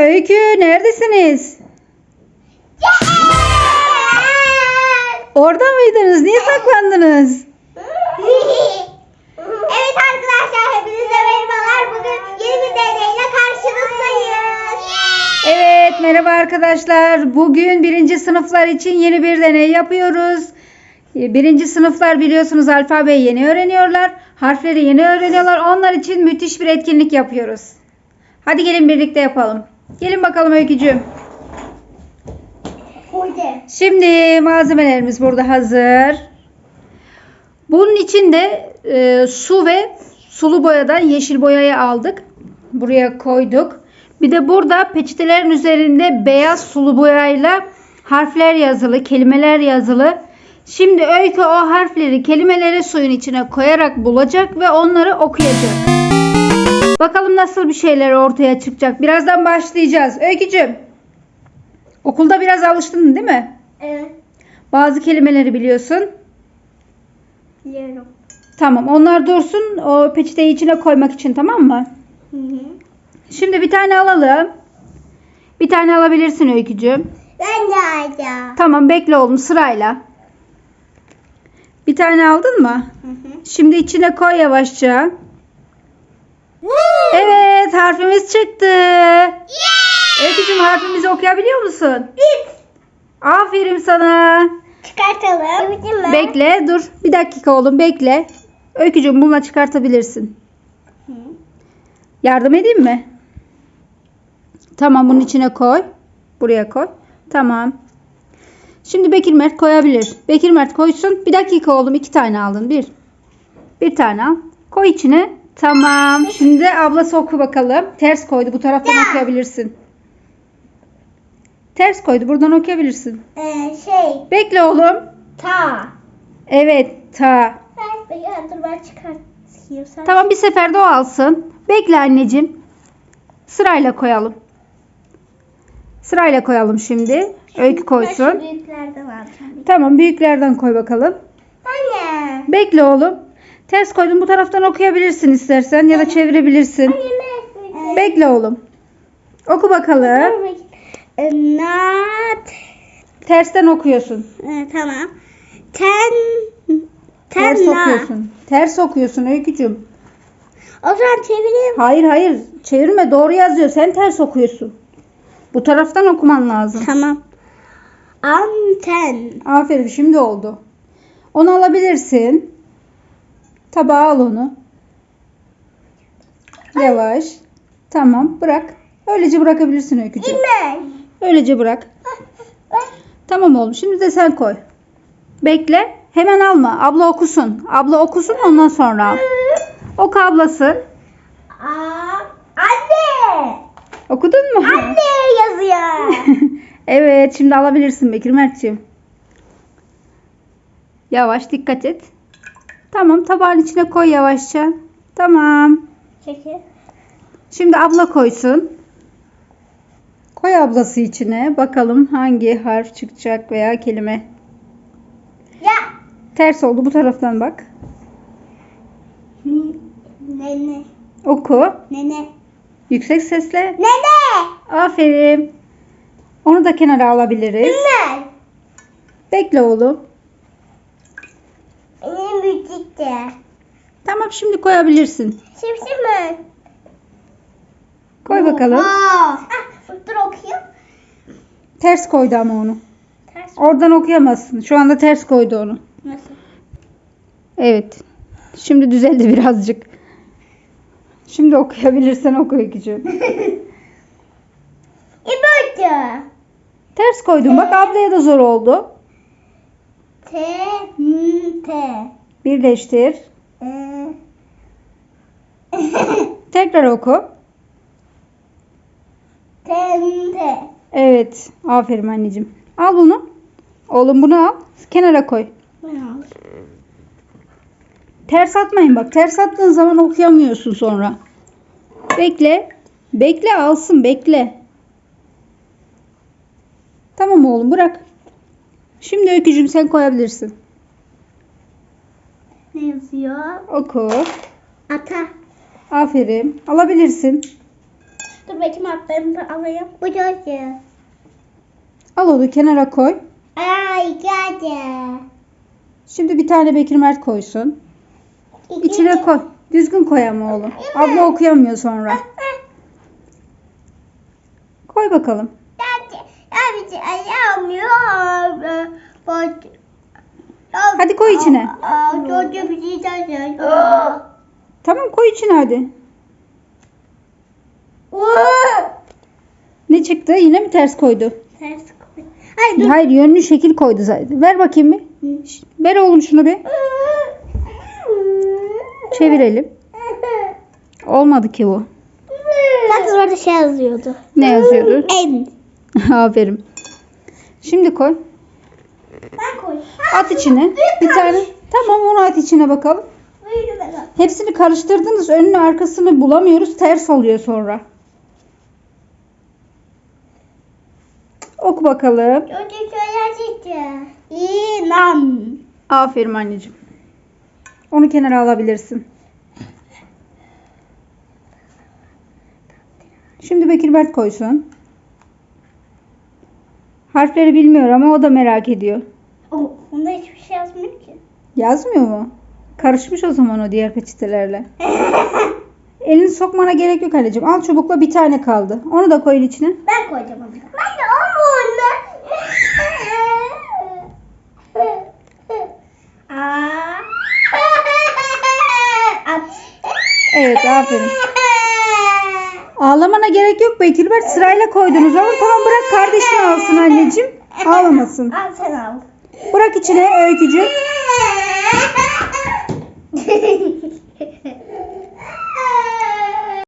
Öykü neredesiniz? Orada mıydınız? Niye saklandınız? evet arkadaşlar hepinize merhabalar. Bugün yeni bir deneyle karşınızdayız. Evet merhaba arkadaşlar. Bugün birinci sınıflar için yeni bir deney yapıyoruz. Ee, Birinci sınıflar biliyorsunuz alfabeyi yeni öğreniyorlar. Harfleri yeni öğreniyorlar. Onlar için müthiş bir etkinlik yapıyoruz. Hadi gelin birlikte yapalım. Gelin bakalım Öykücüğüm. Şimdi malzemelerimiz burada hazır. Bunun için de e, su ve sulu boyadan yeşil boyayı aldık. Buraya koyduk. Bir de burada peçetelerin üzerinde beyaz sulu boyayla harfler yazılı, kelimeler yazılı. Şimdi Öykü o harfleri, kelimeleri suyun içine koyarak bulacak ve onları okuyacak. Bakalım nasıl bir şeyler ortaya çıkacak. Birazdan başlayacağız. Öykücüğüm. Okulda biraz alıştın değil mi? Evet. Bazı kelimeleri biliyorsun. Biliyorum. Tamam onlar dursun o peçeteyi içine koymak için tamam mı? Hı hı. Şimdi bir tane alalım. Bir tane alabilirsin Öykücüğüm. Ben de alacağım. Tamam bekle oğlum sırayla. Bir tane aldın mı? Hı hı. Şimdi içine koy yavaşça. Evet harfimiz çıktı. Öykücüğüm harfimizi okuyabiliyor musun? Bit. Aferin sana. Çıkartalım. Bekle dur. Bir dakika oğlum bekle. Öykücüğüm bununla çıkartabilirsin. Hı. Yardım edeyim mi? Tamam bunun içine koy. Buraya koy. Tamam. Şimdi Bekir Mert koyabilir. Bekir Mert koysun. Bir dakika oğlum iki tane aldın. Bir. Bir tane al. Koy içine. Tamam. Şimdi de ablası oku bakalım. Ters koydu. Bu taraftan Ya. okuyabilirsin. Ters koydu. Buradan okuyabilirsin. Ee, şey. Bekle oğlum. Ta. Evet. Ta. Ben, ya, dur ben çıkartayım. Sen. Tamam bir seferde o alsın. Bekle anneciğim. Sırayla koyalım. Sırayla koyalım şimdi. Öykü Ben koysun. alacağım. Tamam büyüklerden koy bakalım. Anne. Bekle oğlum. Ters koydum bu taraftan okuyabilirsin istersen ya da çevirebilirsin. Bekle oğlum. Oku bakalım. Ee, Not. Tersten okuyorsun. Ee, tamam. Ten. Ters Ten okuyorsun. Ters okuyorsun Öykücüğüm. O zaman çevireyim. Hayır hayır çevirme doğru yazıyor. Sen ters okuyorsun. Bu taraftan okuman lazım. Tamam. Anten. Aferin şimdi oldu. Onu alabilirsin. Tabağa al onu. Yavaş. Tamam bırak. Öylece bırakabilirsin Öykücüğüm. Öylece bırak. Tamam oğlum şimdi de sen koy. Bekle. Hemen alma. Abla okusun. Abla okusun ondan sonra al. Oku ablası. Aa, anne. Okudun mu? Anne yazıyor. evet şimdi alabilirsin Bekir Mert'ciğim. Yavaş dikkat et. Tamam tabağın içine koy yavaşça. Tamam. Çekil. Şimdi abla koysun. Koy ablası içine. Bakalım hangi harf çıkacak veya kelime. Ya. Ters oldu bu taraftan bak. Nene. Oku. Nene. Yüksek sesle. Nene. Aferin. Onu da kenara alabiliriz. Nene. Bekle oğlum. Benim büyüktü. Tamam şimdi koyabilirsin. Şimdi mi? Koy bakalım. Aa. Ah, dur okuyayım. Ters koydu ama onu. Ters. Oradan okuyamazsın. Şu anda ters koydu onu. Nasıl? Evet. Şimdi düzeldi birazcık. Şimdi okuyabilirsen oku Öykücüğüm. İbocu. Ters koydun. Bak ablaya da zor oldu. T. M. T. Birleştir. Ee. Tekrar oku. T. M. T. Evet. Aferin anneciğim. Al bunu. Oğlum bunu al. Kenara koy. Ben. Ters atmayın bak. Ters attığın zaman okuyamıyorsun sonra. Bekle. Bekle alsın bekle. Tamam oğlum bırak. Şimdi öykücüğüm sen koyabilirsin. Ne yazıyor? Oku. Ata. Aferin. Alabilirsin. Dur bakayım atlarımı alayım. Bu çocuğu. Al onu kenara koy. Ay geldi. Şimdi bir tane Bekir Mert koysun. İçine koy. Düzgün koy ama oğlum. Abla okuyamıyor sonra. Koy bakalım. Abi ayağımıyor. Hadi koy içine. Bir şey. Tamam koy içine hadi. Ne çıktı? Yine mi ters koydu? Ters koy. Ay dur. Hayır yönlü şekil koydu zaten. Ver bakayım bir. Ver oğlum şunu bir. Çevirelim. Olmadı ki bu. Bak orada şey yazıyordu. Ne yazıyordu? En. Aferin. Şimdi koy. Ben koy. At içine. Bir tane. Tamam onu at içine bakalım. Hepsini karıştırdınız. Önünü arkasını bulamıyoruz. Ters oluyor sonra. Oku bakalım. İnan. Aferin anneciğim. Onu kenara alabilirsin. Şimdi Bekir Mert koysun. Harfleri bilmiyor ama o da merak ediyor. Oh, onda hiçbir şey yazmıyor ki. Yazmıyor mu? Karışmış o zaman o diğer peçetelerle. Elini sokmana gerek yok anneciğim. Al çubukla bir tane kaldı. Onu da koyun içine. Ben koyacağım onu. Ben de onu. Evet aferin. Ağlamana gerek yok Bekir Mert. Sırayla koydunuz ama tamam bırak kardeşin alsın anneciğim. Ağlamasın. Al sen al. Bırak içine öykücü.